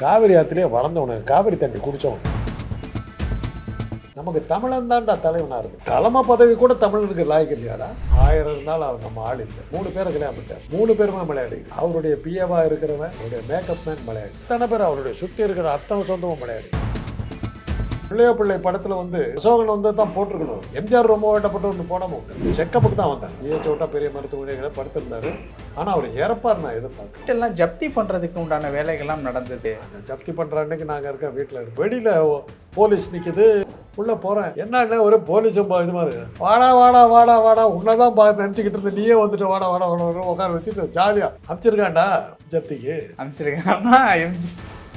காவிரி ஆத்திலே வளர்ந்தவனு காவிரி தண்ணி குடித்தவன் நமக்கு தமிழன் தான்டா தலைவனாக இருக்கு தலைமை பதவி கூட தமிழனுக்கு லாய்க்கு இல்லையாடா? ஆயிரம் இருந்தாலும் அவர் நம்ம ஆள் இல்லை. மூணு பேரை கல்யாணம் பண்ணிட்டார். மூணு பேருமே மலையாளி அவருடைய பிஏவாக இருக்கிறவன் அவருடைய மேக்கப் மேன் மலையாளி. இத்தனை பேர் அவருடைய சுற்றி இருக்கிற அத்தனை சொந்தமும் மலையாளி. பிள்ளைய பிள்ளை படத்துல வந்து அசோகன் வந்து தான் போட்டிருக்கணும். எம்ஜிஆர் ரொம்ப வேண்டப்பட்டு ஒன்று போடாம விட்டார் செக்கப்புக்கு தான் வந்தார். ஏச்சு விட்டா பெரிய மருத்துவமனைகளை படுத்திருந்தாரு. ஆனா அவர் இறப்பார் நான் எதிர்பார்க்க எல்லாம் ஜப்தி பண்றதுக்கு உண்டான வேலைகள்லாம் நடந்தது. அந்த ஜப்தி பண்ற அன்னைக்கு நாங்க இருக்க வீட்டுல இருக்கு வெளியில போலீஸ் நிக்குது. உள்ள போறேன். என்ன ஒரு போலீஸ் இது மாதிரி. வாடா வாடா வாடா வாடா. உன்னதான் பா நினச்சிக்கிட்டு இருந்த. நீயே வந்துட்டு வாடா வாடா வாடா உட்கார வச்சுட்டு ஜாலியா அமிச்சிருக்காண்டா ஜப்திக்கு. அமைச்சிருக்காங்கன்னா எம்ஜி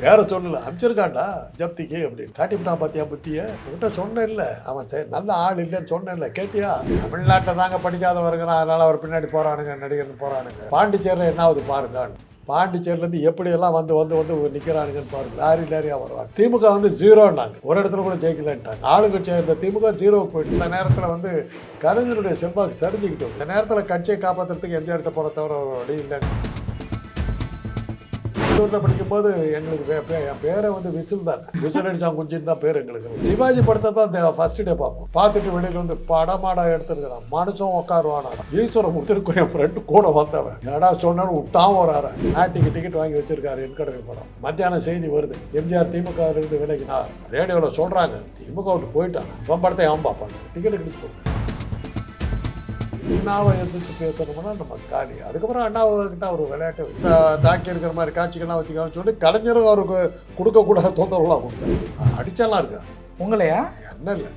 வேற சொல்லல. அமிச்சிருக்காண்டா ஜப்திக்கு அப்படின்னு. காட்டிவிட்டா பாத்தியா புத்திய? உன்கிட்ட சொன்னேன் இல்ல. அவன் சரி நல்ல ஆள் இல்லைன்னு சொன்னேன் இல்ல. கேட்டியா? தமிழ்நாட்டில் தாங்க படிக்காதவருங்கிறான் அதனால அவர் பின்னாடி போறானுங்க நடிகர்னு போறானுங்க. பாண்டிச்சேரியில் என்ன ஆகுது பாருங்க பாண்டிச்சேரியிலேருந்து எப்படியெல்லாம் வந்து வந்து வந்து நிற்கிறானுங்கன்னு பாருங்க. லாரி லாரியாக வருவாங்க. திமுக வந்து ஜீரோன்னாங்க. ஒரு இடத்துல கூட ஜெயிக்கலன்ட்டாங்க. ஆளுங்கட்சியாக இருந்த திமுக ஜீரோவுக்கு போயிட்டு இந்த நேரத்தில் வந்து கலைஞருடைய செல்வாக்கு சரிஞ்சுக்கிட்டோம் இந்த நேரத்தில் கட்சியை காப்பாற்றுறதுக்கு எம்ஜிஆர்கிட்ட போகிற தவிர ஒரு வழி இல்லை வெளியூரில் படிக்கும்போது எங்களுக்கு என் பேரை வந்து விசில் தான். விசில் அடிச்சா குஞ்சின்னு தான் பேர் எங்களுக்கு. சிவாஜி படத்தை தான் ஃபர்ஸ்ட் டே பார்ப்போம். பார்த்துட்டு வெளியில் வந்து படமாடா எடுத்துருக்கிறான். மனுஷன் உட்காருவானா ஈஸ்வரம் கொடுத்துருக்கு என் ஃப்ரெண்டு கூட வந்தவன். என்னடா சொன்னாலும் விட்டான் வராரு ஆட்டிக்கு டிக்கெட் வாங்கி வச்சிருக்காரு என்கடவை படம் மத்தியானம் செய்தி வருது. எம்ஜிஆர் திமுக இருந்து விலகினார். ரேடியோவில் சொல்கிறாங்க திமுக விட்டு போயிட்டான். இவன் படத்தை அவன் பார்ப்பான்? டிக்கெட் கிடைச்சு போட்டு அண்ணாவை எதிர்த்து பேசணும்னா நம்ம காலி. அதுக்கப்புறம் அண்ணாவுக்கிட்ட ஒரு விளையாட்டு தாக்கி இருக்கிற மாதிரி காட்சிகள்லாம் வச்சுக்கலாம்னு சொல்லி கலைஞரும் அவருக்கு கொடுக்கக்கூடாத தொந்தரவுலாம் கொடுத்தாரு அடிச்சாலாம் இருக்கான் உங்களையா? என்ன இல்லை.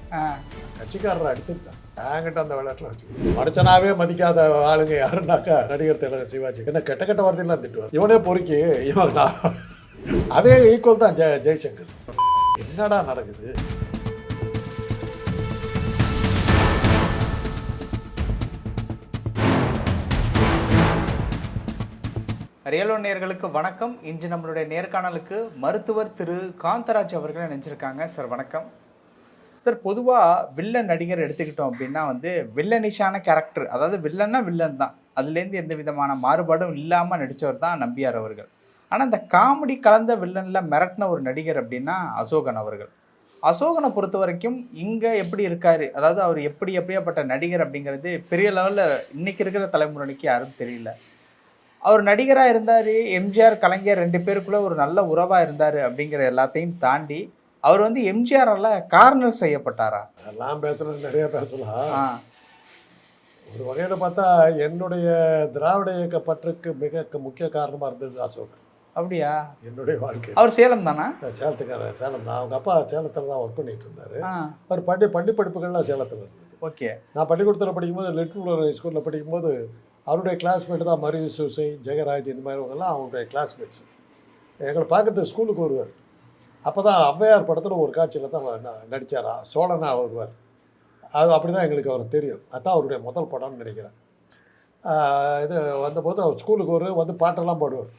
கட்சிக்காரரை அடிச்சிருக்கான் என்கிட்ட அந்த விளையாட்டுல வச்சு மனுஷனாவே மதிக்காத ஆளுங்க யாருன்னாக்கா நடிகர் திலக சிவாஜி. என்ன கெட்ட கெட்ட வார்த்தையெல்லாம் திட்டுவார். இவனே பொறுக்கி இவன் அதே ஈக்குவல் தான் ஜெய ஜெய்சங்கர். என்னடா நடக்குது? ரியலோ நேர்களுக்கு வணக்கம். இன்று நம்மளுடைய நேர்காணலுக்கு மருத்துவர் திரு. காந்தராஜ் அவர்கள் நினைச்சிருக்காங்க சார் வணக்கம். சார் பொதுவாக வில்லன் நடிகர் எடுத்துக்கிட்டோம் அப்படின்னா வந்து வில்லனிஷான கேரக்டர் அதாவது வில்லன்னா வில்லன் தான். அதுலேருந்து எந்த விதமான மாறுபாடும் இல்லாமல் நடித்தவர் தான் நம்பியார் அவர்கள். ஆனால் இந்த காமெடி கலந்த வில்லனில் மிரட்டின ஒரு நடிகர் அப்படின்னா அசோகன் அவர்கள். அசோகனை பொறுத்த வரைக்கும் இங்கே எப்படி இருக்காரு? அதாவது அவர் எப்படி எப்படியாப்பட்ட நடிகர் அப்படிங்கிறது பெரிய லெவலில் இன்னைக்கு இருக்கிற தலைமுறைக்கு யாரும் தெரியல. அவர் நடிகராக இருந்தார் எம்ஜிஆர் கலைஞர் ரெண்டு பேருக்குள்ள ஒரு நல்ல உறவாக இருந்தார் அப்படிங்கிற எல்லாத்தையும் தாண்டி அவர் வந்து எம்ஜிஆரால் கார்னர் செய்யப்பட்டாரா? அதெல்லாம் பேசணும் நிறைய பேசலாம். ஒரு வகையில் பார்த்தா என்னுடைய திராவிட இயக்க பற்றுக்கு மிக முக்கிய காரணமாக இருந்தது அசோக். அப்படியா? என்னுடைய வாழ்க்கை. அவர் சேலம் தானா? சேலத்துக்கார சேலம் தான். அவங்க அப்பா சேலத்தில் தான் ஒர்க் பண்ணிட்டு இருந்தார். அவர் பள்ளி பள்ளி படிப்புகள்லாம் சேலத்தில் இருந்தது. ஓகே. நான் பள்ளிக்கூடத்தில் படிக்கும்போது லிட்டில் ஸ்கூலில் படிக்கும்போது அவருடைய கிளாஸ்மேட் தான் மரியு சூசை ஜெகராஜ் இந்த மாதிரி இவங்கெல்லாம் அவருடைய கிளாஸ்மேட்ஸ் எங்களை பார்க்கறதுக்கு ஸ்கூலுக்கு வருவார். அப்போ தான் ஔவையார் படத்தில் ஒரு காட்சியில் தான் நடித்தாரா சோழனா வருவார். அது அப்படி தான் எங்களுக்கு அவர் தெரியும். அதான் அவருடைய முதல் படம்னு நினைக்கிறேன். இது வந்தபோது அவர் ஸ்கூலுக்கு வருவார் வந்து பாட்டெல்லாம் பாடுவார்.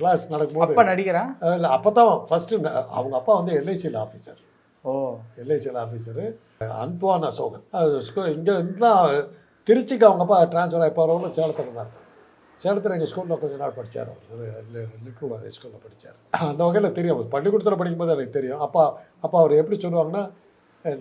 கிளாஸ் நடக்கும்போது. அப்பா நடிகரா? இல்லை அப்போ தான் ஃபஸ்ட்டு அவங்க அப்பா வந்து எல்ஐசியில் ஆஃபீஸர் ஓ. எல்ஐசியில் ஆஃபீஸரு அன்துவான் அசோகன். அது ஸ்கூல் இங்கே தான் திருச்சிக்கு அவங்க அப்பா ட்ரான்ஸ்ஃபர் ஆகி போகிறவங்க சேலத்தில் இருந்தாங்க. சேலத்தில் எங்கள் ஸ்கூலில் கொஞ்ச நாள் படித்தார் அவர். ஸ்கூலில் படித்தார் அந்த வகையில் தெரியும். பள்ளிக்கூடத்தில் படிக்கும்போது எனக்கு தெரியும். அப்பா அப்பா அவர் எப்படி சொல்லுவாங்கன்னா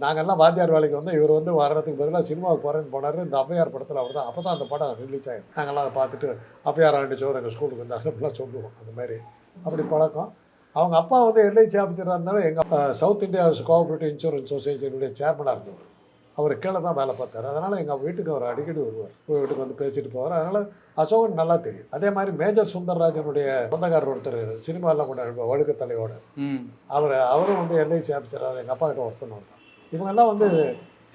நாங்கள்லாம் வாத்தியார் வேலைக்கு வந்து இவர் வந்து வர்றதுக்கு பதிலாக சினிமாவுக்கு போகிறேன்னு போனார். இந்த அவ்வையார் படத்தில் அவர் தான். அப்போ தான் அந்த படம் ரிலீஸ் ஆகிடும் நாங்கள்லாம் அதை பார்த்துட்டு அவ்வையார் ஆண்டு எங்கள் ஸ்கூலுக்கு வந்தார் அப்படிலாம் சொல்லுவோம். அந்த மாதிரி. அப்படி பழக்கம். அவங்க அப்பா வந்து எல்ஐசி ஆஃபீஸராக இருந்தாலும் எங்கள் அப்பா சவுத் இந்தியா கோஆப்ரேட்டிவ் இன்சூரன்ஸ் சொசைட்டியினுடைய சேர்மனாக இருந்தவர். அவர் கீழே தான் வேலை பார்த்தாரு. அதனால் எங்கள் வீட்டுக்கு அவர் அடிக்கடி வருவார். வீட்டுக்கு வந்து பேசிட்டு போவார். அதனால் அசோகன் நல்லா தெரியும். அதே மாதிரி மேஜர் சுந்தரராஜனுடைய சொந்தக்காரர் ஒருத்தர் சினிமாலாம் கூட வழுக்க தலையோட. அவர் அவரும் வந்து எல்ஐசி ஆஃபீஸராக எங்கள் அப்பா கிட்ட ஒர்க் பண்ணுவாங்க. இவங்கெல்லாம் வந்து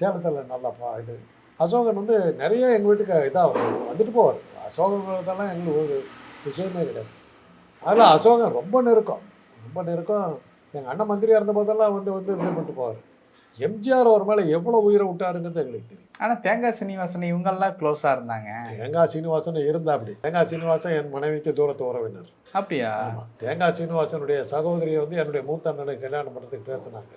சேலத்தில் நல்லா இது. அசோகன் வந்து நிறைய எங்கள் வீட்டுக்கு இதாக வந்துட்டு போவார். அசோகன் எங்களுக்கு ஒரு விஷயமே கிடையாது. அதில் அசோகன் ரொம்ப நெருக்கம். ரொம்ப நெருக்கம். எங்கள் அண்ணன் மந்திரியாக இருந்த போதெல்லாம் வந்து வந்து இது பண்ணிட்டு போவார். எம்ஜிஆர் அவர் மேலே எவ்வளோ உயிரை விட்டாருங்கிறது எங்களுக்கு தெரியும். ஆனால் தேங்காய் சீனிவாசன் இவங்கெல்லாம் க்ளோஸாக இருந்தாங்க. தேங்காய் சீனிவாசன் இருந்தா அப்படி தேங்காய் சீனிவாசன் என் மனைவிக்கு தூரத்து உறவினர். அப்படியா? ஆமாம் தேங்காய் சீனிவாசனுடைய சகோதரியை வந்து என்னுடைய மூத்த அண்ணனுக்கு கல்யாணம் பண்ணுறதுக்கு பேசினாங்க.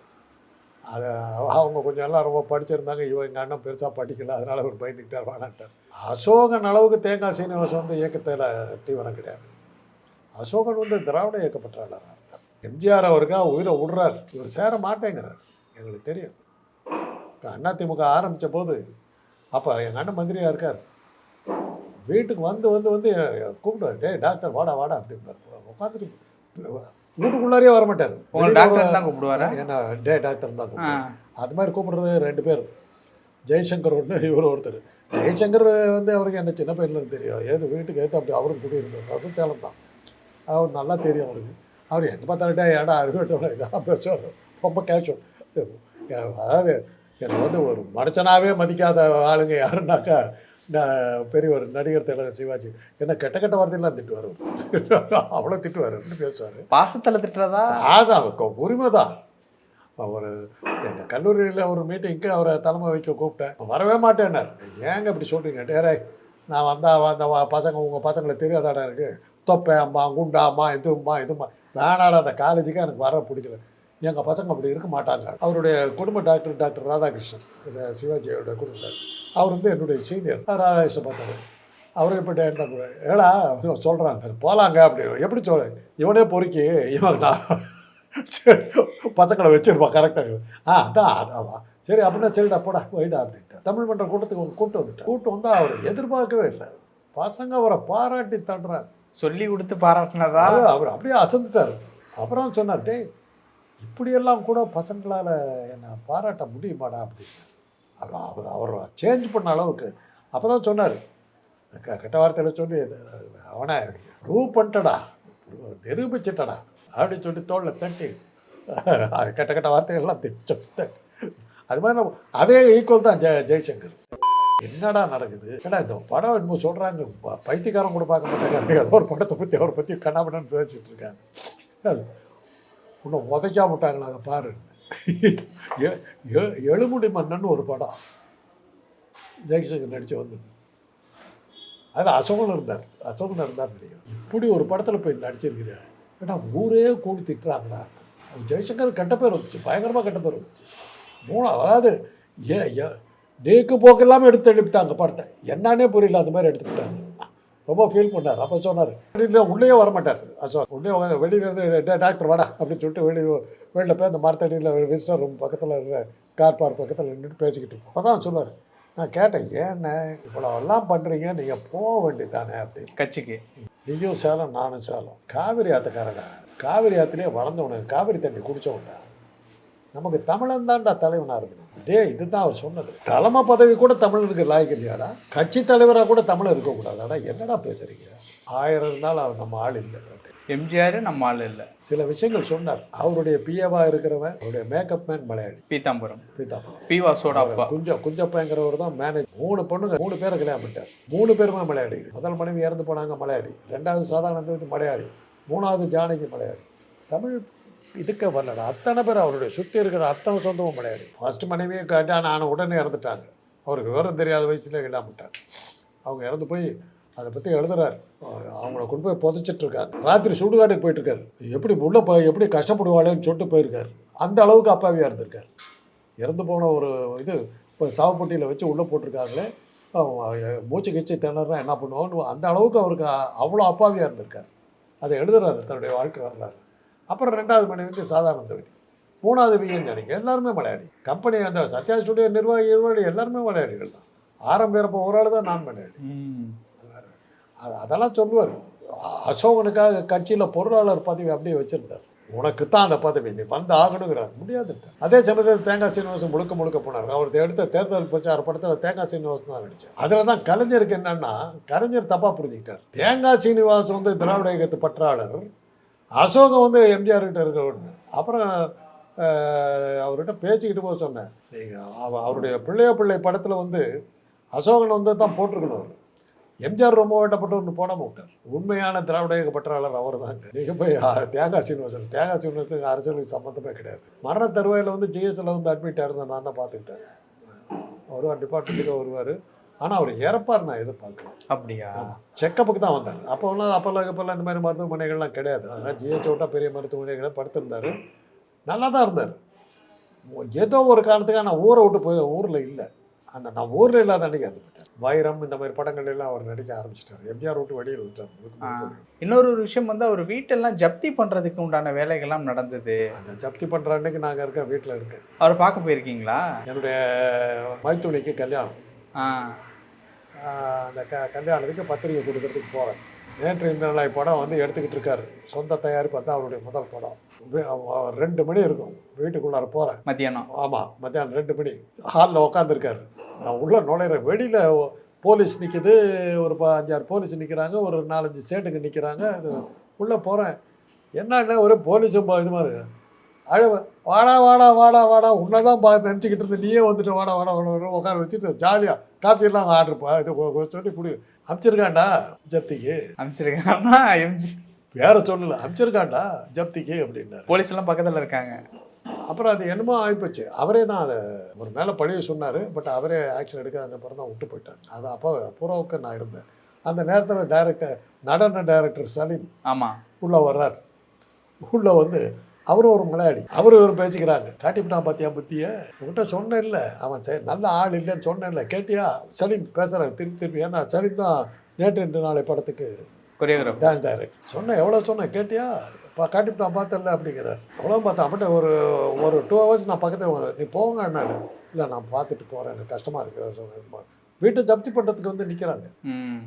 அதை அவ- அவங்க கொஞ்சம் எல்லாம் ரொம்ப படிச்சிருந்தாங்க. இவன் எங்கள் அண்ணன் பெருசாக படிக்கல. அதனால அவர் பயந்துக்கிட்டார் வேணான்ட்டார் அசோகன் அளவுக்கு தேங்காய் சீனிவாசன் வந்து இயக்கத்தில் தீவிரம் கிடையாது. அசோகன் வந்து திராவிட இயக்கப்பட்டாளர் எம்ஜிஆர் அவருக்காக உயிரை விடுறார். இவர் சேர மாட்டேங்கிறார். எங்களுக்கு தெரியும். அதிமுக ஆரம்பித்த போது அப்போ எங்கள் அண்ணன் மந்திரியாக இருக்கார். வீட்டுக்கு வந்து வந்து வந்து கூப்பிடுவார். டேய் டாக்டர் வாடா வாடா அப்படிம்பார். உட்காந்துட்டு வீட்டுக்குள்ளாரே வர மாட்டார் உங்களை டாக்டர் தான் கூப்பிடுவாரா? ஏன்னா டே டாக்டர் தான். கூப்பிடுவார். அது மாதிரி கூப்பிடுறது ரெண்டு பேர். ஜெய்சங்கர் ஒன்று இவர் ஒருத்தர். ஜெய்சங்கர் வந்து அவருக்கு என்ன சின்ன பையன்லன்னு தெரியும். ஏது வீட்டுக்கு ஏற்று அப்படி அவரும் குடியிருந்தார் அவரும் சேலம் தான். அவர் நல்லா தெரியும் அவருக்கு. அவர் எங்கே பார்த்தாலுட்டே ஏடா இருக்கட்டும் இதெல்லாம் பேசுவார். ரொம்ப கேஷுவல் அதாவது என்னை வந்து ஒரு மனுஷனாவே மதிக்காத ஆளுங்க யாருன்னாக்கா நான் பெரிய ஒரு நடிகர் திலக சிவாஜி. என்ன கெட்ட கெட்ட வார்த்தையெல்லாம் திட்டுவார் அவ்வளோ திட்டுவார் பேசுவார்? பாசத்துல திட்டுறதா? அதான் உரிமை தான் அவர் எங்கள் கல்லூரியில் ஒரு மீட்டிங்க்கு அவரை தலைமை வைக்க கூப்பிட்டேன். வரவே மாட்டேன்னார். ஏங்க இப்படி சொல்கிறீங்க டேரே நான் வந்தா வந்த வ- பசங்க உங்கள் பசங்களை தெரியாதாடா எனக்கு தொப்பை அம்மா குண்டாம்மா இதும்மா இதும்மா வேணாடா அந்த காலேஜுக்கு எனக்கு வர பிடிக்கல. எங்கள் பசங்க அப்படி இருக்க மாட்டாங்க. அவருடைய குடும்ப டாக்டர் டாக்டர் ராதாகிருஷ்ணன் சிவாஜியோட குடும்ப டாக்டர் அவர் வந்து என்னுடைய சீனியர். ராதாகிருஷ்ணன் பார்த்தாரு அவர் இப்போ என்ன கூட ஏடா சொல்கிறாங்க போகலாங்க அப்படி. எப்படி சொல்ல இவனே பொறுக்கி இவன் நான் சரி பச்சைக்கடை வச்சிருப்பான் கரெக்டாக ஆ. அதான் அதான் சரி அப்படின்னா சரிடா போடா போயிடா அப்படின்ட்டு. தமிழ் மன்ற கூட்டத்துக்கு ஒரு கூட்டம் வந்துட்டேன் கூட்டம் வந்தால் அவர் எதிர்பார்க்கவே இல்லை. பசங்க அவரை பாராட்டி தள்ளுறாங்க சொல்லி கொடுத்து பாராட்டினதா? அவர் அப்படியே அசந்துட்டார். அப்புறம் சொன்னார் டேய் இப்படியெல்லாம் கூட பசங்களால் என்னை பாராட்ட முடியுமாடா அப்படின்னு அவர் அவர் அவர் சேஞ்ச் பண்ண அளவுக்கு. அப்போ தான் சொன்னார். க கெட்ட வார்த்தையில் சொல்லி அவனை ரூ பண்ணிட்டடா நிரூபிச்சிட்டடா அப்படின்னு சொல்லி தோளில் தட்டி அது கெட்ட கெட்ட வார்த்தைகள்லாம் திட்டி அது மாதிரி நம்ம அதே ஈக்குவல் தான் ஜெய ஜெய்சங்கர். என்னடா நடக்குது? ஏன்னா இந்த படம் என்னமோ சொல்கிறாங்க பைத்தியக்காரன் கூட பார்க்க மாட்டாங்க ஒரு படத்தை பற்றி அவரை பற்றி கண்ணாபண்ணு பேசிகிட்டு இருக்காங்க இன்னும் உதைச்சா விட்டாங்களா அதை பாரு. எ- எ- எழுமுடி மன்னன் ஒரு படம். ஜெய்சங்கர் நடித்து வந்தது. அதில் அசோகன் இருந்தார். அசோகன் இருந்தார் தெரியும் இப்படி ஒரு படத்தில் போய் நடிச்சிருக்கிறேன் ஏன்னா ஊரே கூடி திட்டுறாங்களா? ஜெய்சங்கர் கெட்ட பேர் வந்துச்சு. பயங்கரமாக கெட்ட பேர் வந்துச்சு. மூணு அதாவது ஏ ஏ நேக்கு போக்கு இல்லாமல் எடுத்து எழுப்பிட்டாங்க படத்தை. என்னன்னே புரியல அந்த மாதிரி எடுத்துக்கிட்டாங்க. ரொம்ப ஃபீல் பண்ணார். அப்போ சொன்னார் வெளியில் உள்ளேயே வர மாட்டார் அசோக் உள்ளே வெளியிலேருந்து டாக்டர் வாடா அப்படின்னு சொல்லிட்டு வெளியே வெளியில் போய் அந்த மரத்தடியில் விசிட்டர் ரூம் பக்கத்தில் இருக்கிற கார் பார்க் பக்கத்தில் நின்றுட்டு பேசிக்கிட்டு இருப்போம். அப்போ தான் சொன்னார் நான் கேட்டேன் ஏண்ணே இவ்வளோ எல்லாம் பண்ணுறீங்க நீங்கள் போக வேண்டியதானே அப்படின்னு. கட்சிக்கு. நீயும் சேலம் நானும் சேலம். காவிரி ஆற்றுக்காரடா காவிரி ஆற்றுலேயே வளர்ந்தவனுக்கு காவிரி தண்ணி குடிச்சவன்டா. நமக்கு தமிழன் தான்டா தலைவனாக இருக்கணும். டே இதுதான் அவர் சொன்னது. தலைமை பதவி கூட தமிழனுக்கு லாய்க்கு இல்லையாடா? கட்சி தலைவராக கூட தமிழ் இருக்கக்கூடாதாடா? என்னடா பேசுறீங்க? ஆயிரம் இருந்தாலும் அவர் நம்ம ஆள் இல்லை. எம்ஜிஆர் நம்ம ஆள் இல்லை. சில விஷயங்கள் சொன்னார். அவருடைய பிஏவா இருக்கிறவன் அவருடைய makeup man Malayali. Peethambaram. Peethambaram. P வாசோட அப்பா குஞ்ச குஞ்சப்பங்கிறவர் தான் மேனேஜ் மூணு பொண்ணுங்க மூணு பேரை கல்யாணம் பண்ணிட்டார். மூணு பேருமே மலையாளிகள் முதல் மனைவி இறந்து போனாங்க மலையாளி. ரெண்டாவது சாதாரண மலையாளி. மூணாவது ஜானகி மலையாளி. தமிழ் இதுக்கு வரலடா. அத்தனை பேர் அவருடைய சுற்றி இருக்கிற அத்தனை சொந்தமும் கிடையாது ஃபர்ஸ்ட் மனைவியை கேட்டால் நான் உடனே இறந்துட்டாங்க. அவருக்கு விவரம் தெரியாத வயசில் இல்லாமட்டாங்க. அவங்க இறந்து போய் அதை பற்றி எழுதுறாரு. அவங்கள கொண்டு போய் புதைச்சிட்ருக்காரு ராத்திரி சுடுகாட்டுக்கு போயிட்டுருக்காரு. எப்படி உள்ளே போய் எப்படி கஷ்டப்படுவாளேன்னு சொல்லிட்டு போயிருக்காரு. அந்த அளவுக்கு அப்பாவியாக இருந்திருக்கார். இறந்து போன ஒரு இது இப்போ சாவப்பட்டியில் வச்சு உள்ளே போட்டிருக்காங்களே அவன் மூச்சு கிச்சு திணறா என்ன பண்ணுவான்னு அந்த அளவுக்கு அவருக்கு அவ்வளோ அப்பாவியாக இருந்திருக்கார். அதை எழுதுறாரு. தன்னுடைய வாழ்க்கை வரலாறு. அப்புறம் ரெண்டாவது மனைவிக்கு சாதாரண தகுதி மூணாவது விஎன் ஜானிக்கு எல்லாருமே மலையாளி. கம்பெனி அந்த சத்யா ஸ்டுடியோ நிர்வாகி நிர்வாகி எல்லாருமே மலையாளிகள் தான். ஆரம்பிக்கிறப்போ ஒரு ஆள் தான் நான் மலையாளி. அது அதெல்லாம் சொல்லுவார். அசோகனுக்காக கட்சியில் பொருளாளர் பதவி அப்படியே வச்சிருந்தார். உனக்கு தான் அந்த பதவி நீ வந்து ஆகணுங்கிறார். முடியாதுட்டார் அதே சமயத்தில் தேங்காய் சீனிவாசன் முழுக்க முழுக்க போனார். அவர் எடுத்த தேர்தல் பிரச்சார படத்தில் தேங்காய் சீனிவாசன் தான் நடிச்சார். அதில் தான் கலைஞருக்கு என்னன்னா கலைஞர் தப்பாக புரிஞ்சுக்கிட்டார். தேங்காய் சீனிவாசன் வந்து திராவிட இயக்கத்து பற்றாளர். அசோகம் வந்து எம்ஜிஆர்கிட்ட இருக்க ஒன்று அப்புறம் அவர்கிட்ட பேசிக்கிட்டு போக சொன்னேன். நீங்கள் அவருடைய பிள்ளைய பிள்ளை படத்தில் வந்து அசோகன் வந்து தான் போட்டிருக்கணும் அவர். எம்ஜிஆர் ரொம்ப வேண்டப்பட்டு ஒன்று போட மாட்டார். உண்மையான திராவிட இயக்க பற்றாளர் அவர் தாங்க நீங்கள் போய் தேங்காய் சீனிவாசன் தேங்காய் சீனிவாசனுக்கு அரசியலுக்கு சம்மந்தமே கிடையாது. மரண தருவாயில் வந்து ஜிஎஸ்எல் வந்து அட்மிட் ஆயிருந்தேன். நான் தான் பார்த்துக்கிட்டேன். வருவார் டிபார்ட்மெண்ட்டுக்கு வருவார். ஆனால் அவர் இறப்பார் நான் எதிர்பார்க்கல. அப்படியா? செக்கப்புக்கு தான் வந்தார். அப்போல்லாம் அப்போல்லாம் இப்போல்லாம் இந்த மாதிரி மருத்துவமனைகள்லாம் கிடையாது. அதனால் ஜிஹெச் விட்டா பெரிய மருத்துவமனைகளை படுத்திருந்தார். நல்லா தான் இருந்தார். ஏதோ ஒரு காரணத்துக்காக நான் ஊரை விட்டு போய் ஊரில் இல்லை. அந்த நான் ஊரில் இல்லாத அது போயிட்டார். வைரம் இந்த மாதிரி படங்கள் எல்லாம் அவர் நடிக்க ஆரம்பிச்சிட்டார். எம்ஜிஆர் விட்டு வெளியில் விட்டார். இன்னொரு ஒரு விஷயம் வந்து அவர் வீட்டெல்லாம் ஜப்தி பண்றதுக்கு உண்டான வேலைகள்லாம் நடந்தது. அந்த ஜப்தி பண்ணுற அன்னைக்கு நாங்கள் இருக்க வீட்டில் இருக்கேன். அவர் பார்க்க போயிருக்கீங்களா? என்னுடைய மைத்துணிக்கு கல்யாணம். அந்த க கல்யாணத்துக்கு பத்திரிகை கொடுக்கறதுக்கு போகிறேன் நேற்று நாளை படம் வந்து எடுத்துக்கிட்டு இருக்காரு. சொந்த தயாரிப்பு தான் அவருடைய முதல் படம். ரெண்டு மணி இருக்கும். வீட்டுக்குள்ளார போகிறேன் மத்தியானம். ஆமாம் மத்தியானம் ரெண்டு மணி. ஹாலில் உட்காந்துருக்காரு நான் உள்ளே நுழையிறேன் வெளியில் போலீஸ் நிற்குது ஒரு ப அஞ்சாறு போலீஸ் நிற்கிறாங்க ஒரு நாலஞ்சு சேட்டுங்க நிற்கிறாங்க உள்ளே போகிறேன் என்னன்னா ஒரு போலீஸும் இது மாதிரி. அழவ வாடா வாடா வாடா வாடா. உன்னை தான் பா நினச்சிக்கிட்டு இருந்த. நீயே வந்துட்டு வாடா வாடா வாடா வாடா உட்கார வச்சுட்டு ஜாலியாக காஃபியெல்லாம் ஆர்டர் பா இது சொல்லி குடி. அமிச்சிருக்காண்டா ஜப்திக்கு. அனுப்பிச்சிருக்காங்கன்னா எம்ஜி. வேற சொல்லல. அமிச்சிருக்காண்டா ஜப்திக்கு அப்படின்னாரு. போலீஸ் எல்லாம் பக்கத்துல இருக்காங்க. அப்புறம் அது என்னமோ ஆகிப்போச்சு அவரே தான் அதை அவர் மேலே பழிய சொன்னார் பட் அவரே ஆக்ஷன் எடுக்காத அப்புறம் தான் விட்டு போயிட்டாங்க அது அப்போ பூராவுக்கு நான் இருந்தேன். அந்த நேரத்தில் டைரக்டர் நடன டைரக்டர் சலீம் ஆமா. உள்ளே வர்றார். உள்ளே வந்து அவரும் ஒரு மலையாளி அவரும் ஒரு பேசிக்கிறாங்க காட்டிவிட்டான் பார்த்தியா புத்திய உன்கிட்ட சொன்னேன் இல்லை. அவன் சரி நல்ல ஆள் இல்லைன்னு சொன்னேன் இல்லை. கேட்டியா? சலீம் பேசுகிறாரு திருப்பி திருப்பி. ஏன்னா சலீம் தான் நேற்று இன்று நாளை படத்துக்கு கொரியோகிராஃபர் டான்ஸ் டைரக்ட் சொன்னேன் எவ்வளோ சொன்னேன்? கேட்டியா? இப்போ காட்டிட்டு நான் பார்த்தல அப்படிங்கிறார். அவ்வளோ பார்த்தேன்? அப்படின்ட்டு ஒரு ஒரு டூ ஹவர்ஸ் நான் பக்கத்தில் நீ போங்கன்னாரு இல்லை நான் பார்த்துட்டு போகிறேன் எனக்கு கஷ்டமாக இருக்குது சொன்னேன். வீட்டை ஜப்தி பண்ணுறதுக்கு வந்து நிற்கிறாங்க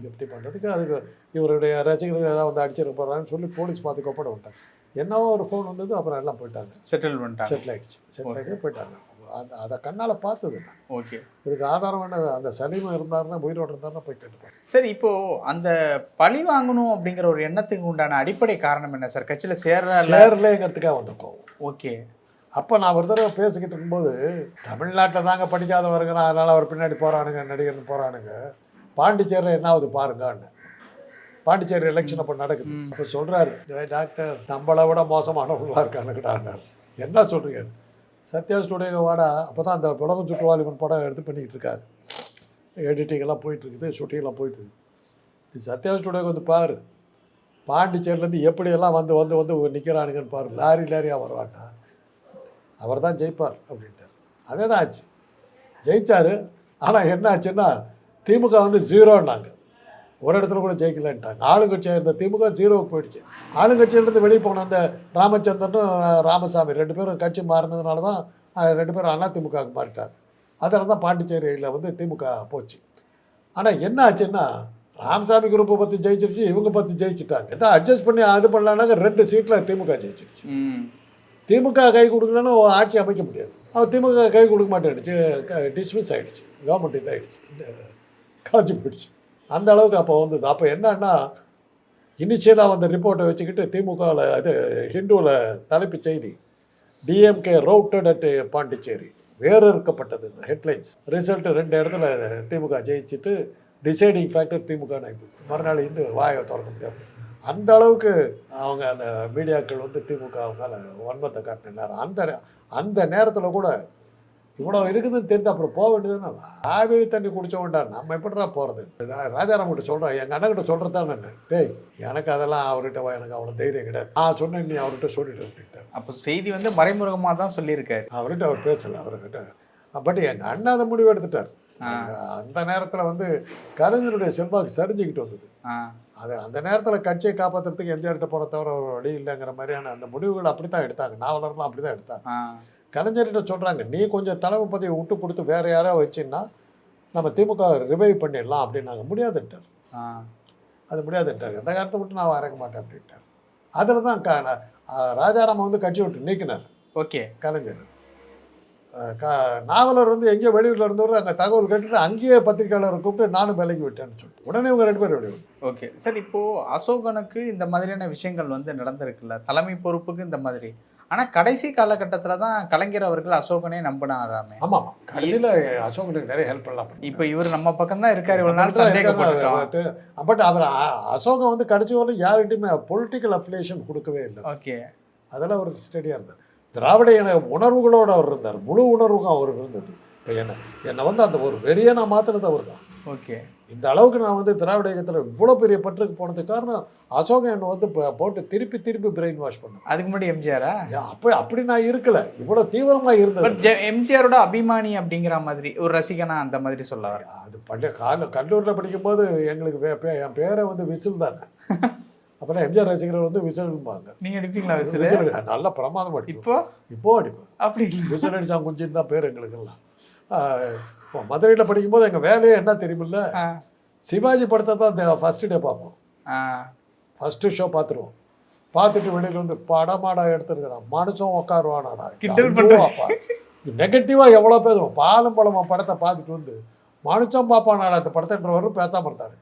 ஜப்தி பண்ணுறதுக்கு அதுக்கு இவருடைய ரசிகர்கள் ஏதாவது வந்து அடிச்சிருக்க போகிறான்னு சொல்லி போலீஸ் பார்த்து கொப்பட விட்டாங்க என்னவோ ஒரு ஃபோன் வந்தது அப்புறம் எல்லாம் போயிட்டாங்க. செட்டில் பண்ணிட்டாங்க. செட்டில் ஆகிடுச்சு செட்டில் ஆகி போயிட்டாங்க. அந்த அதை கண்ணால் பார்த்தது நான். ஓகே இதுக்கு ஆதாரம் என்ன? அந்த சலீமம் இருந்தாருன்னா உயிரோடு இருந்தாருன்னா போய் சரி இப்போ அந்த பழி வாங்கணும் அப்படிங்கிற ஒரு எண்ணத்துக்கு உண்டான அடிப்படை காரணம் என்ன சார்? கட்சியில சேரல. சேரலேங்கிறதுக்காக வந்த கோவம் ஓகே அப்போ நான் ஒரு தடவை பேசிக்கிட்டு இருக்கும்போது தமிழ்நாட்டில் தாங்க படிக்காதவருங்க அதனால் அவர் பின்னாடி போகிறானுங்க நடிகர்னு போகிறானுங்க பாண்டிச்சேரியில் என்ன ஆகுது பாருங்கன்னு. பாண்டிச்சேரி எலெக்ஷன் அப்போ நடக்குது. அப்போ சொல்கிறாரு டாக்டர் நம்மளை விட மோசமானவங்களா இருக்கானுங்கடான்னார் என்ன சொல்கிறீங்க சத்யா ஸ்டுடியோ வாடா அப்போ தான் அந்த உலகம் சுற்றுவாலிபன் படம் எடுத்து பண்ணிக்கிட்டு இருக்காரு. எடிட்டிங் எல்லாம் போயிட்டு இருக்குது ஷூட்டிங் எல்லாம் போயிட்டு இருக்குது நீ சத்யா ஸ்டுடியோக்கு வந்து பாரு பாண்டிச்சேரியிலேருந்து எப்படியெல்லாம் வந்து வந்து வந்து நிற்கிறானுங்கன்னு பாரு. லாரி லாரியாக வருவான்டா. அவர் தான் ஜெயிப்பார் அப்படின்ட்டார். அதே தான் ஆச்சு. ஜெயிச்சார். ஆனால் என்ன ஆச்சுன்னா திமுக வந்து ஜீரோன்னாங்க ஒரு இடத்துல கூட ஜெயிக்கலன்ட்டாங்க. ஆளுங்கட்சியாக இருந்த திமுக ஜீரோவுக்கு போயிடுச்சு. ஆளுங்கட்சியிலேருந்து வெளியே போன அந்த ராமச்சந்திரனும் ராமசாமி ரெண்டு பேரும் கட்சி மாறினதுனால தான் ரெண்டு பேரும் அண்ணா திமுகவுக்கு மாறிட்டாங்க. அதில் தான் பாண்டிச்சேரியில் வந்து திமுக போச்சு. ஆனால் என்ன ஆச்சுன்னா ராமசாமி குரூப்பை பற்றி ஜெயிச்சிருச்சு இவங்க பற்றி ஜெயிச்சிட்டாங்க. இதான் அட்ஜஸ்ட் பண்ணி அது பண்ணலான்னாங்க ரெண்டு சீட்டில் திமுக ஜெயிச்சிருச்சு. திமுக கை கொடுக்கலன்னு ஆட்சி அமைக்க முடியாது. அவர் திமுக கை கொடுக்க மாட்டேன்டுச்சு டிஸ்மிஸ் ஆகிடுச்சு கவர்மெண்ட் இதாகிடுச்சு கலைஞ்சு போயிடுச்சு. அந்த அளவுக்கு அப்போ வந்தது அப்போ என்னன்னா இனிஷியலாக வந்த ரிப்போர்ட்டை வச்சுக்கிட்டு திமுகவில் இது ஹிந்துவில் தலைப்பு செய்தி. DMK routed at Pondicherry. வேறு இருக்கப்பட்டது ஹெட்லைன்ஸ் ரிசல்ட் ரெண்டு இடத்துல திமுக ஜெயிச்சுட்டு டிசைடிங் ஃபேக்டர் திமுக ஆகிப்போச்சு மறுநாள் இந்து வாயை திறக்க முடியாது. அந்த அளவுக்கு அவங்க அந்த மீடியாக்கள் வந்து திமுக மேலே வன்மத்தை காட்டினார். அந்த அந்த நேரத்தில் கூட இவ்வளோ இருக்குதுன்னு தெரிஞ்சு அப்புறம் போக வேண்டியதுன்னா காவேரி தண்ணி குடிச்ச வேண்டாம் நம்ம எப்படிடா போகிறது ராஜாராம் கிட்ட சொல்கிறேன் எங்கள் அண்ணன்கிட்ட சொல்கிறது தான் நான். டேய் எனக்கு அதெல்லாம் அவர்கிட்ட எனக்கு அவ்வளோ தைரியம் கிடையாது. நான் சொன்னேன் நீ அவர்கிட்ட சொல்லிட்டு அப்படின்ட்டார். அப்போ செய்தி வந்து மறைமுகமா தான் சொல்லியிருக்காரு. அவர்கிட்ட அவர் பேசலை அவர்கிட்ட. பட் எங்கள் அண்ணன் அதை முடிவு எடுத்துட்டார். ஆ. அந்த நேரத்தில் வந்து கலைஞருடைய செல்வாக்கு சரிஞ்சுக்கிட்டு வந்தது. ஆ. அது அந்த நேரத்தில் கட்சியை காப்பாற்றுறதுக்கு எம்ஜிஆர்கிட்ட போகிற தவிர ஒரு வழி இல்லைங்கிற மாதிரியான அந்த முடிவுகள் அப்படி தான் எடுத்தாங்க. நாவலர்லாம் அப்படி தான் எடுத்தாங்க. ஆ. கலைஞர்கிட்ட சொல்கிறாங்க நீ கொஞ்சம் தலைமை பதவியை விட்டு கொடுத்து வேற யாரையோ வச்சின்னா நம்ம திமுக ரிவைவ் பண்ணிடலாம் அப்படின்னாங்க. முடியாதுன்ட்டார். ஆ. அது முடியாதுன்ட்டார். எந்த காலத்தை விட்டு நான் இறங்க மாட்டேன் அப்படின்ட்டார். அதில் தான் க ராஜாராம வந்து கட்சி விட்டு நீக்கினார். ஓகே. கலைஞர். க நாவலர் வந்து எங்கேயோ வெளியூரில் இருந்தவர் அங்கே தகவல் கேட்டுட்டு அங்கேயே பத்திரிக்கையாளரை கூப்பிட்டு நானும் விலைக்கு விட்டேன்னு சொல்லிட்டு உடனே இவங்க ரெண்டு பேரும் வெளியே ஓகே. சார் இப்போ அசோகனுக்கு இந்த மாதிரியான விஷயங்கள் வந்து நடந்திருக்குல்ல? தலைமை பொறுப்புக்கு இந்த மாதிரி. ஆனா கடைசி காலகட்டத்துல தான் கலைஞர் அவர்கள் அசோகனே நம்பினாராமே. ஆமாம். கடைசியில் அசோகனுக்கு நிறைய ஹெல்ப் பண்ணலாம் இப்போ இவர் நம்ம பக்கம் தான் இருக்காரு இவ்வளவு நாள் சந்தேகப்பட்டுட்டோம் பட் அவர் அசோகம் வந்து கடைசி வரலும் யார்கிட்டயுமே பொலிட்டிக்கல் அஃபிலியேஷன் கொடுக்கவே இல்லை. ஓகே. அதெல்லாம் அவர் ஸ்டடியாக இருந்தார். திராவிட இன உணர்வுகளோடு அவர் இருந்தார். முழு உணர்வுக்கும் அவர் இருந்தது. இப்போ என்ன என்னை வந்து அந்த ஒரு வெறியை நான் மாற்றினது அவர் தான் ஓகே. இந்த அளவுக்கு நான் வந்து திராவிட இயக்கத்தில் இவ்வளோ பெரிய பற்றுக்கு போனதுக்கு காரணம் அசோகன் என்னை வந்து போட்டு திருப்பி திருப்பி பிரெயின் வாஷ் பண்ணேன் அதுக்கு முன்னாடி எம்ஜிஆரா? அப்படி அப்படி நான் இருக்கல. இவ்வளோ தீவிரமாக இருந்தது. பட் எம்ஜிஆரோட அபிமானி அப்படிங்கிற மாதிரி ஒரு ரசிகனா அந்த மாதிரி சொல்ல அது பள்ளி கால கல்லூரியில் படிக்கும்போது எங்களுக்கு என் பேரை வந்து விசில் தானே. அப்புறம் எம்ஜிஆர் ரசிகர்கள் வந்து விசில்பாங்க நீங்க அடிப்பீங்களா விசில்? விசில் நல்ல பிரமாதம் அடிப்போம். இப்போ? இப்போ அடிப்போம். அப்படி. விசில் அடிச்சா குஞ்சின்னு தான் பேர் எங்களுக்கெல்லாம். மதுரையில் படிக்கும்போது எங்கள் வேலையே என்ன தெரியுமில்ல? சிவாஜி படத்தை தான் ஃபஸ்ட்டு டே பார்ப்போம். ஃபஸ்ட்டு ஷோ பார்த்துருவோம். பார்த்துட்டு வெளியில் வந்து படமாடா எடுத்துருக்கிறான் மனுஷன் உட்காருவானாடா கிண்டல் பண்ற- நெகட்டிவாக எவ்வளோ பேசுவோம் பாலும் பழமா படத்தை பார்த்துட்டு வந்து மனுஷன் பார்ப்பானாடா இந்த படத்தைன்றவரும் பேசாமல் இருந்தாரு.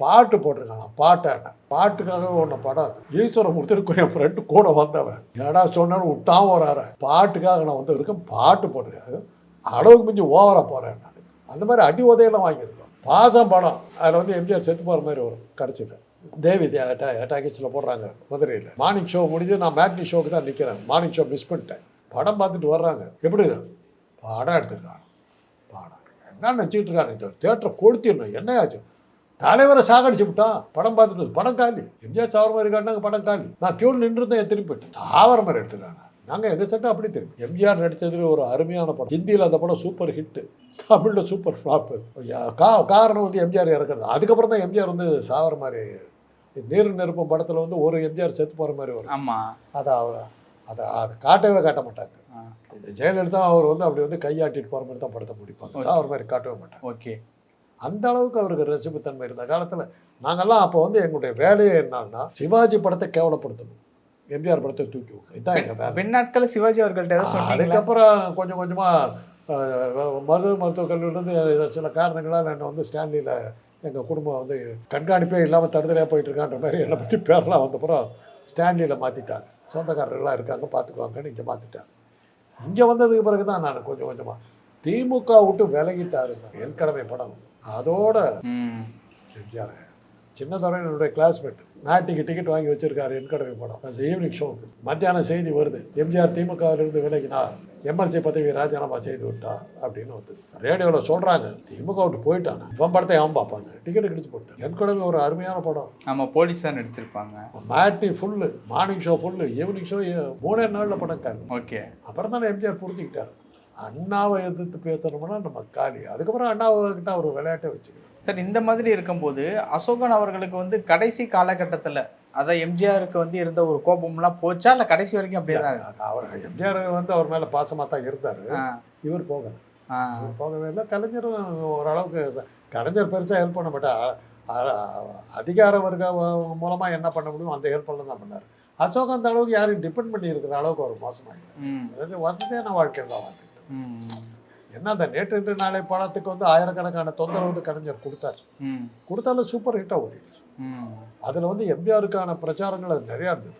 பாட்டு போட்டிருக்கானா பாட்டான பாட்டுக்காக ஒன்று படம் அது. ஈஸ்வரமூர்த்திக்கும் என் ஃப்ரெண்டு கூட வந்தவன். என்னடா சொன்னாலும் விட்டான் வராற பாட்டுக்காக நான் வந்ததுக்கு பாட்டு போட்டிருக்காங்க அளவுக்கு மிஞ்சி ஓவராக போகிறேன் அந்த மாதிரி அடி உதையெல்லாம் வாங்கியிருக்கோம். பாசம் படம் அதில் வந்து எம்ஜிஆர் செத்து போகிற மாதிரி வரும். கடைசியில். தேவி டாக்கீஸில் போடுறாங்க மதுரையில். மார்னிங் ஷோ முடிஞ்சு நான் மேட்னி ஷோக்கு தான் நிற்கிறேன் மார்னிங் ஷோ மிஸ் பண்ணிட்டேன். படம் பார்த்துட்டு வர்றாங்க. எப்படி? படம் எடுத்துருக்காங்க. படம். என்ன நினச்சிக்கிட்டு இருக்காங்க. இந்த தேட்டரை என்ன என்னையாச்சு? தலைவரை சாகடிச்சு விட்டான் படம் பார்த்துட்டு படம் காலி. எம்ஜிஆர் சாவர மாதிரி காட்டினாங்க படம் காலி. நான் டியூன் நின்றுருந்தேன் திரும்பி போயிட்டேன் சாவர மாதிரி எடுத்துருக்காங்க நாங்கள் எங்கள் சட்டம் அப்படி தெரியும். எம்ஜிஆர் நடித்ததுல ஒரு அருமையான படம். ஹிந்தியில் அந்த படம் சூப்பர் ஹிட்டு தமிழில் சூப்பர் ஃப்ளாப்பு கா காரணம் வந்து எம்ஜிஆர் இறக்குறது. அதுக்கப்புறம் தான் எம்ஜிஆர் வந்து சாவர மாதிரி நீர் நெருப்பும் படத்தில் வந்து ஒரு எம்ஜிஆர் செத்து போகிற மாதிரி வரும். ஆமா. அதை அவர் அதை அதை காட்டவே காட்ட மாட்டாங்க. ஜெயலலிதா அவர் வந்து அப்படி வந்து கையாட்டிட்டு போகிற மாதிரி தான் படத்தை முடிப்பாங்க. சாவர மாதிரி காட்டவே மாட்டாங்க. ஓகே. அந்த அளவுக்கு அவருக்கு ரசிப்புத்தன்மை இருந்த காலத்தில் நாங்கெல்லாம் அப்போ வந்து எங்களுடைய வேலையே என்னன்னா சிவாஜி படத்தை கேவலப்படுத்தணும். எம்ஜிஆர் படத்தை தூக்கி விடணும் இதுதான் எங்கள் வேலை. சிவாஜி அவர்கள்ட்ட அதுக்கப்புறம் கொஞ்சம் கொஞ்சமாக மருத்துவ மருத்துவக் கல்லூரிலேருந்து சில காரணங்களால் என்னை வந்து ஸ்டான்லியில் எங்கள் குடும்பம் வந்து கண்காணிப்பே இல்லாமல் தடுதலையாக போயிட்டு இருக்கான்ற மாதிரி என்னை பற்றி பேரெல்லாம் வந்தப்புறம் ஸ்டான்லியில் மாற்றிட்டாங்க சொந்தக்காரர்கள்லாம் இருக்காங்க பார்த்துக்குவாங்கன்னு இங்கே மாற்றிட்டாங்க இங்கே வந்ததுக்கு பிறகு தான் நான் கொஞ்சம் கொஞ்சமாக திமுக விட்டு விலகிட்டாருங்க என் கடமை படம். அதோட செஞ்சார் சின்னதுரை என்னுடைய கிளாஸ்மேட் நாட்டிக்கு டிக்கெட் வாங்கி வச்சிருக்காரு என் கடமை படம் ஈவினிங் ஷோக்கு மத்தியானம் செய்தி வருது. எம்ஜிஆர் திமுகவிலிருந்து விலகினார். எம்எல்சி பதவி ராஜினாமா செய்து விட்டார் அப்படின்னு வந்து ரேடியோவில் சொல்கிறாங்க திமுக விட்டு போயிட்டாங்க இவன் படத்தை அவன் பார்ப்பாங்க டிக்கெட் கிடிச்சு போட்டேன். என் கடமை ஒரு அருமையான படம். ஆமா போலீஸா நடிச்சிருப்பாங்க. Matinee full morning show full evening show மூணே நாளில் படம் ஓகே அப்புறம் தானே எம்ஜிஆர் புரிஞ்சுக்கிட்டார். அண்ணாவை எதிர்த்து பேசணும்னா நம்ம காலி. அதுக்கப்புறம் அண்ணாவை கிட்ட ஒரு விளையாட்டை வச்சுக்கணும். சார் இந்த மாதிரி இருக்கும்போது அசோகன் அவர்களுக்கு வந்து கடைசி காலகட்டத்துல அதான் எம்ஜிஆருக்கு வந்து இருந்த ஒரு கோபம்லாம் போச்சா? இல்ல கடைசி வரைக்கும் அப்படியே தான்? அவர் எம்ஜிஆர் வந்து அவர் மேலே பாசமாக தான் இருந்தார். இவர் போகல. போகவே இல்லை. கலைஞரும் ஓரளவுக்கு கலைஞர் பெருசாக ஹெல்ப் பண்ண மாட்டா அதிகார வர்க்க மூலமாக என்ன பண்ண முடியும் அந்த ஹெல்ப்பெல்லாம் தான் பண்ணார். அசோக் அந்த அளவுக்கு யாரையும் டிபெண்ட் பண்ணி இருக்கிற அளவுக்கு அவர் மோசமாயிட்டார். ம், அதாவது வசதியான வாழ்க்கை தான் ம், என்ன அந்த நேற்று இன்று நாளை படத்துக்கு வந்து ஆயிரக்கணக்கான தொந்தரவு வந்து கலைஞர் கொடுத்தார். கொடுத்தாலும் சூப்பர் ஹிட்டாக ஓடிடுச்சு. அதில் வந்து எம்ஜிஆருக்கான பிரச்சாரங்கள் அது நிறையா இருந்தது.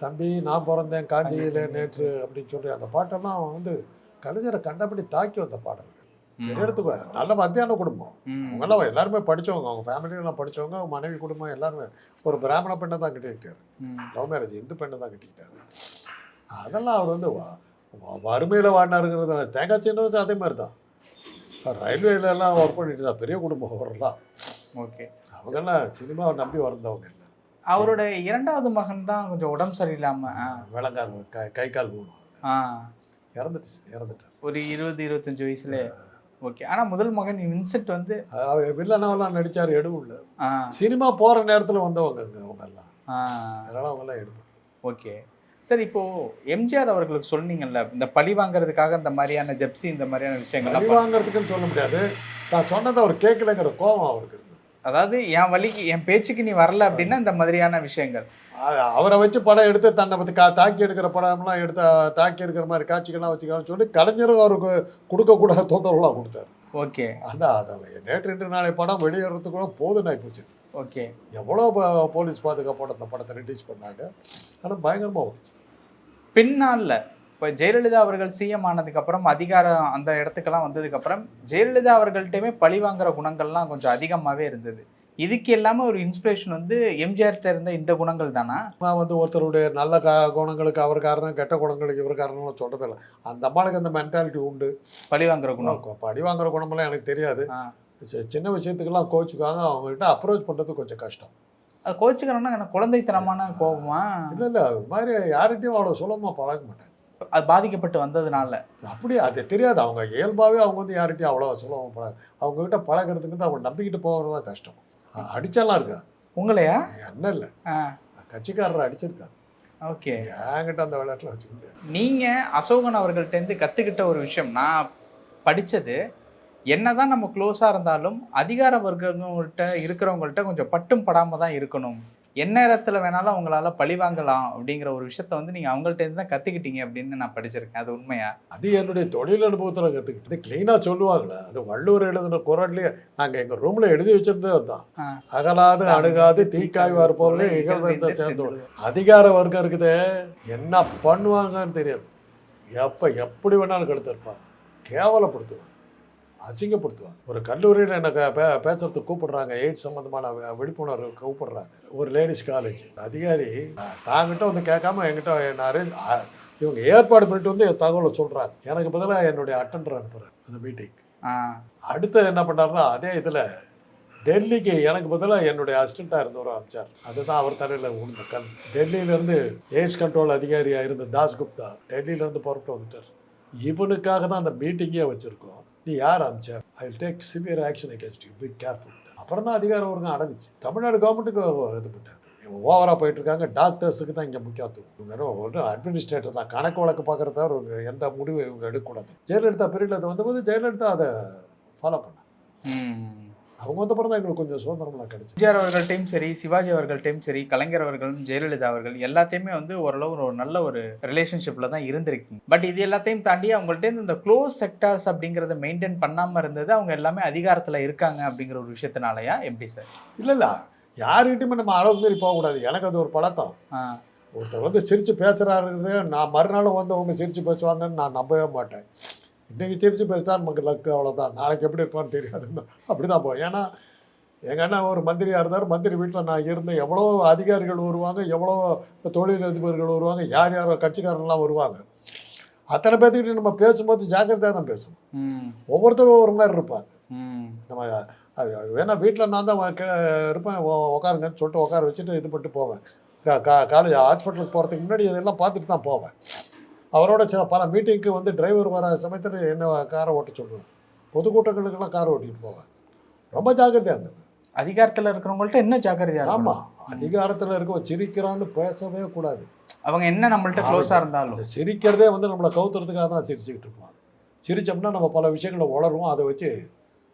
தம்பி நான் பிறந்தேன் காஞ்சியில் நேற்று அப்படின்னு சொல்லி அந்த பாட்டெல்லாம் வந்து கலைஞரை கண்டபடி தாக்கி வந்த பாடல் எடுத்துக்கோ. நல்ல மத்தியான குடும்பம். அவங்கெல்லாம் எல்லாருமே படிச்சவங்க அவங்க ஃபேமிலியெல்லாம் படிச்சவங்க அவங்க மனைவி குடும்பம் எல்லாருமே ஒரு பிராமண பெண்ணை தான் கட்டிக்கிட்டாரு. லவ் மேரேஜ் இந்து பெண்ணை தான் கட்டிக்கிட்டாரு. அதெல்லாம் அவர் வந்து வறுமையில் வாழ்னாருங்கிறது தேங்காய் சின்ன அதே மாதிரி தான் ரயில்வேல எல்லாம் ஒர்க் பண்ணிட்டு தான். பெரிய குடும்பம் அவரெல்லாம். ஓகே. அவங்கெல்லாம் சினிமாவை நம்பி வந்தவங்க இல்லை. அவரோட இரண்டாவது மகன் தான் கொஞ்சம் உடம்பு சரியில்லாம ஆ, விளங்காத கை கை கால் ஆ, இறந்துட்டு இறந்துட்டார். ஒரு இருபது இருபத்தஞ்சு வயசுல. ஓகே. ஆனா முதல் மகன் வின்சென்ட் வந்து வில்லனாவெல்லாம் இல்லை ஆ, சினிமா போகிற நேரத்தில் வந்தவங்க அவங்க எல்லாம் அதனால அவங்கெல்லாம் எடுப்பு ஓகே. சார் இப்போ எம்ஜிஆர் அவர்களுக்கு சொன்னீங்கல்ல இந்த பழி வாங்குறதுக்காக இந்த மாதிரியான ஜெப்சி இந்த மாதிரியான விஷயங்கள்லாம் பழி வாங்குறதுக்குன்னு சொல்ல முடியாது. நான் சொன்னதை அவர் கேட்கலங்கிற கோபம் அவருக்கு அதாவது என் வழிக்கு என் பேச்சுக்கு நீ வரல அப்படின்னா இந்த மாதிரியான விஷயங்கள். அவரை வச்சு படம் எடுத்து தன்னை பற்றி கா தாக்கி எடுக்கிற படம்லாம் எடுத்து தாக்கி எடுக்கிற மாதிரி காட்சிகள்லாம் வச்சுக்கலாம்னு சொல்லி கலைஞரும் அவருக்கு கொடுக்கக்கூடாத தொந்தரவுலாம் கொடுத்தாரு. ஓகே. அதான் அதான். நேற்று இன்று நாளை படம் வெளியேறதுக்குள்ள போதும் போச்சு ஓகே. எவ்வளோ போலீஸ் பாதுகாப்போட அந்த படத்தை ரிலீஸ் பண்ணாங்க. ஆனால் பயங்கரமாக ஓடிச்சு. பின்னால இப்போ ஜெயலலிதா அவர்கள் சிஎம் ஆனதுக்கு அப்புறம் அதிகாரம் அந்த இடத்துக்கெல்லாம் வந்ததுக்கு அப்புறம் ஜெயலலிதா அவர்கள்ட்டயுமே பழி வாங்குற குணங்கள்லாம் கொஞ்சம் அதிகமாகவே இருந்தது. இதுக்கு எல்லாமே ஒரு இன்ஸ்பிரேஷன் வந்து எம்ஜிஆர்கிட்ட இருந்த இந்த குணங்கள் தானா? நான் வந்து ஒருத்தருடைய நல்ல க குணங்களுக்கு அவர் காரணம் கெட்ட குணங்களுக்கு இவர் காரணம்னு சொல்கிறதில்ல அந்த அம்மாளுக்கு அந்த மென்டாலிட்டி உண்டு. பழி வாங்குற குணம். படி வாங்குற குணமெல்லாம் எனக்கு தெரியாது. சின்ன விஷயத்துக்கெல்லாம் கோச்சுக்காங்க அவங்ககிட்ட அப்ரோச் பண்ணுறது கொஞ்சம் கஷ்டம். அது கோச்சுக்கிறோம்னா என்ன குழந்தைத்தனமான கோபமா? இல்லை இல்லை அது மாதிரி யார்கிட்டயும் அவ்வளோ சுலபமாக பழக மாட்டேன். அது பாதிக்கப்பட்டு வந்ததுனால. அப்படியே அது தெரியாது. அவங்க இயல்பாகவே அவங்க வந்து யார்கிட்டயும் அவ்வளோ சுலபமாக பழக அவங்ககிட்ட பழகிறதுக்கு வந்து அவங்க நம்பிக்கிட்டு போகிறது தான் கஷ்டம். அ- அடிச்செல்லாம் இருக்கா உங்களையா? என்ன இல்லை. கட்சிக்காரரை அடிச்சிருக்காங்க ஓகே. என்கிட்ட அந்த விளையாட்டில் வச்சுக்க முடியாது. நீங்க அசோகன் அவர்கள்ட்டேருந்து கத்துக்கிட்ட ஒரு விஷயம் நான் படிச்சது என்னதான் நம்ம க்ளோஸா இருந்தாலும் அதிகார வர்க்கங்கள்ட்ட இருக்கிறவங்கள்ட்ட கொஞ்சம் பட்டும் படாம தான் இருக்கணும். எந்நேரத்துல வேணாலும் அவங்களால பழி வாங்கலாம் அப்படிங்கிற ஒரு விஷயத்த வந்து நீங்க அவங்கள்ட்ட இருந்து தான் கத்துக்கிட்டீங்க அப்படின்னு நான் படிச்சிருக்கேன். அது உண்மையா? அது என்னுடைய தொழில் அனுபவத்தில் கற்றுக்கிட்டது க்ளீனாக சொல்லுவாங்களே அது வள்ளுவர் எழுதின குரல்லையே நாங்கள் எங்கள் ரூமில் எழுதி வச்சிருந்தே அதுதான் ஆ. அகலாது அணுகாது தீக்காய்வார் போல இகழ்ந்த சேர்ந்து அதிகார வர்க்கம் இருக்குதே என்ன பண்ணுவாங்கன்னு தெரியாது. எப்போ எப்படி வேணாலும் கெடுத்திருப்பாங்க கேவலப்படுத்துவாங்க. அசிங்கப்படுத்துவாங்க. ஒரு கல்லூரியில் எனக்கு பே பேசுறதுக்கு கூப்பிடுறாங்க. எய்ட்ஸ் சம்மந்தமான விழிப்புணர்வு கூப்பிடுறாங்க. ஒரு லேடிஸ் காலேஜ் அதிகாரி தாங்கிட்ட வந்து கேட்காம என்கிட்ட நான் அரேஞ்ச் இவங்க ஏற்பாடு பண்ணிட்டு வந்து தகவலை சொல்கிறாங்க எனக்கு பதிலாக என்னுடைய அட்டெண்டர் அனுப்புகிறேன் அந்த மீட்டிங் அடுத்து என்ன பண்ணாருன்னா அதே இதில் டெல்லிக்கு எனக்கு பதிலாக என்னுடைய அசிஸ்டண்ட்டாக இருந்தவர் அமிச்சார். அதுதான் அவர் தலையில் உண்மை கண் டெல்லியிலேருந்து எய்ட்ஸ் கண்ட்ரோல் அதிகாரியாக இருந்த தாஸ்குப்தா டெல்லியிலேருந்து புறப்பட்டு வந்துட்டார். இவனுக்காக தான் அந்த மீட்டிங்கே வச்சுருக்கோம். நீ யார் அமிச்சார் I will take severe action against you be careful அப்புறம் தான் அதிகாரம் ஒருங்க அடங்குச்சு. தமிழ்நாடு கவர்மெண்ட்டுக்கு இது பண்ணிட்டாங்க. ஓவராக போயிட்டு இருக்காங்க டாக்டர்ஸுக்கு தான் இங்கே முக்கியத்துவம். இவங்க ஒன்றும் அட்மினிஸ்ட்ரேட்டர் தான். கணக்கு வழக்கு பார்க்குறத தவிர இவங்க எந்த முடிவும் இவங்க எடுக்கக்கூடாது. ஜெயலலிதா பீரியடில் அது வந்தபோது ஜெயலலிதா அதை ஃபாலோ பண்ணாங்க. அவங்க வந்த பிறகு தான் எங்களுக்கு கொஞ்சம் சுதந்திரம்லாம் கிடைச்சு எம்ஜிஆர் அவர்கள்ட்டையும் சரி சிவாஜி அவர்கள்ட்டையும் சரி கலைஞர் அவர்களும் ஜெயலலிதா அவர்கள் எல்லாத்தையுமே வந்து ஓரளவு ஒரு நல்ல ஒரு ரிலேஷன்ஷிப்ல தான் இருந்திருக்கீங்க பட் இது எல்லாத்தையும் தாண்டி அவங்கள்ட்ட இந்த க்ளோஸ் செக்டார்ஸ் அப்படிங்கறத மெயின்டைன் பண்ணாம இருந்தது அவங்க எல்லாமே அதிகாரத்துல இருக்காங்க அப்படிங்கிற ஒரு விஷயத்தினாலயா? எப்படி சார்? இல்லை இல்லை. யாருக்கிட்டையுமே நம்ம அளவு மீறி போகக்கூடாது. எனக்கு அது ஒரு பழக்கம். ஒருத்தர் வந்து சிரித்து பேசுகிறாருங்கிறது நான் மறுநாள் வந்து அவங்க சிரித்து பேசுவாங்கன்னு நான் நம்பவே மாட்டேன். இன்றைக்கி சிரித்து பேசிட்டா நமக்கு லக்கு அவ்வளோதான் நாளைக்கு எப்படி இருப்பான்னு தெரியாதுன்னு அப்படி தான் போகும் ஏன்னா எங்கள் அண்ணன் ஒரு மந்திரியாக இருந்தார். மந்திரி வீட்டில் நான் இருந்து எவ்வளோ அதிகாரிகள் வருவாங்க எவ்வளோ தொழிலதிபர்கள் வருவாங்க யார் யாரோ கட்சிக்காரங்களாம் வருவாங்க. அத்தனை பேர்த்துக்கிட்ட நம்ம பேசும்போது ஜாக்கிரதையாக தான் பேசணும் ம். ஒவ்வொருத்தரும் ஒவ்வொரு மாதிரி இருப்பாங்க. நம்ம வேணா வீட்டில் நான் தான் இருப்பேன். உட்காருங்கன்னு சொல்லிட்டு உட்கார வச்சுட்டு இது பண்ணிட்டு போவேன். கா காலேஜ் ஹாஸ்பிட்டலுக்கு போகிறதுக்கு முன்னாடி இதெல்லாம் பார்த்துட்டு தான் போவேன். அவரோட சில பல மீட்டிங்க்கு வந்து டிரைவர் வர சமயத்தில் என்ன காரை ஓட்ட சொல்லுவேன் பொதுக்கூட்டங்களுக்கெல்லாம் கார் ஓட்டிட்டு போவேன் ரொம்ப ஜாக்கிரதையாக இருந்தது அதிகாரத்துல இருக்கிறவங்கள்ட்ட இன்னும் ஜாக்கிரதையா இருக்கணும். ஆமாம் அதிகாரத்தில் இருக்க சிரிக்கிறான்னு பேசவே கூடாது. அவங்க என்ன நம்மள்ட்ட க்ளோஸா இருந்தாலும். சிரிக்கிறதே வந்து நம்மளை கவுத்துறதுக்காக தான் சிரிச்சுக்கிட்டு இருப்பான். சிரிச்சோம்னா நம்ம பல விஷயங்களை உளருவோம். அதை வச்சு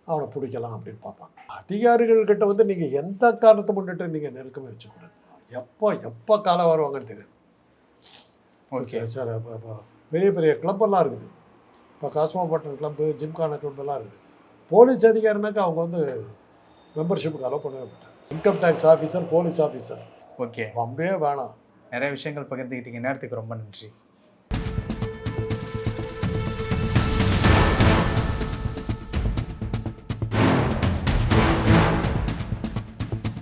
அவனை பிடிக்கலாம் அப்படின்னு பார்ப்பாங்க அதிகாரிகள் கிட்ட வந்து நீங்கள் எந்த காரணத்தை முன்னிட்டு நீங்கள் நெருக்கமே வச்சுக்கூடாது எப்போ எப்போ காலம் வருவாங்கன்னு தெரியாது. ஓகே. சார் பெரிய பெரிய கிளப்பெல்லாம் இருக்குது. இப்போ காஸ்மாபட்டன் கிளப்பு ஜிம்கான கிளப் எல்லாம் இருக்குது. போலீஸ் அதிகாரினாக்கா அவங்க வந்து மெம்பர்ஷிப்புக்கு அலோவ் பண்ணவே மாட்டாங்க. Income tax officer police officer okay. Bombay வேணாம். நிறைய விஷயங்கள் பகிர்ந்துக்கிட்டீங்க நேரத்துக்கு ரொம்ப நன்றி.